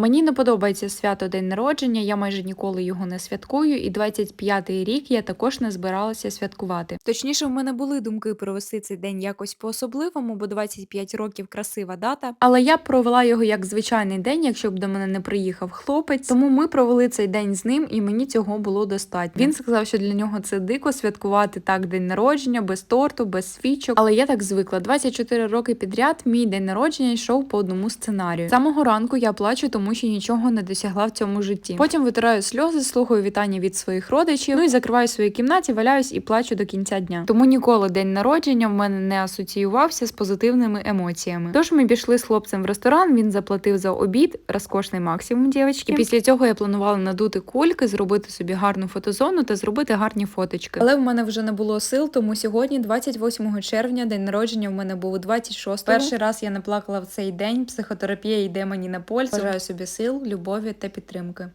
Мені не подобається свято день народження, я майже ніколи його не святкую, і 25-й рік я також не збиралася святкувати. Точніше, в мене були думки провести цей день якось по-особливому, бо 25 років красива дата. Але я провела його як звичайний день, якщо б до мене не приїхав хлопець. Тому ми провели цей день з ним, і мені цього було достатньо. Він сказав, що для нього це дико святкувати так день народження, без торту, без свічок. Але я так звикла. 24 роки підряд мій день народження йшов по одному сценарію. З самого ранку я плачу, тому що нічого не досягла в цьому житті. Потім витираю сльози, слухаю вітання від своїх родичів. Ну і закриваю в своїй кімнаті, валяюсь і плачу до кінця дня. Тому ніколи день народження в мене не асоціювався з позитивними емоціями. Тож ми пішли з хлопцем в ресторан. Він заплатив за обід, розкошний максимум, дівчатки. І після цього я планувала надути кульки, зробити собі гарну фотозону та зробити гарні фоточки. Але в мене вже не було сил, тому сьогодні, 28 червня, день народження в мене був у 26 Перший раз я не плакала в цей день. Психотерапія йде мені на пользу. Бажаю собі сил, любові та підтримки.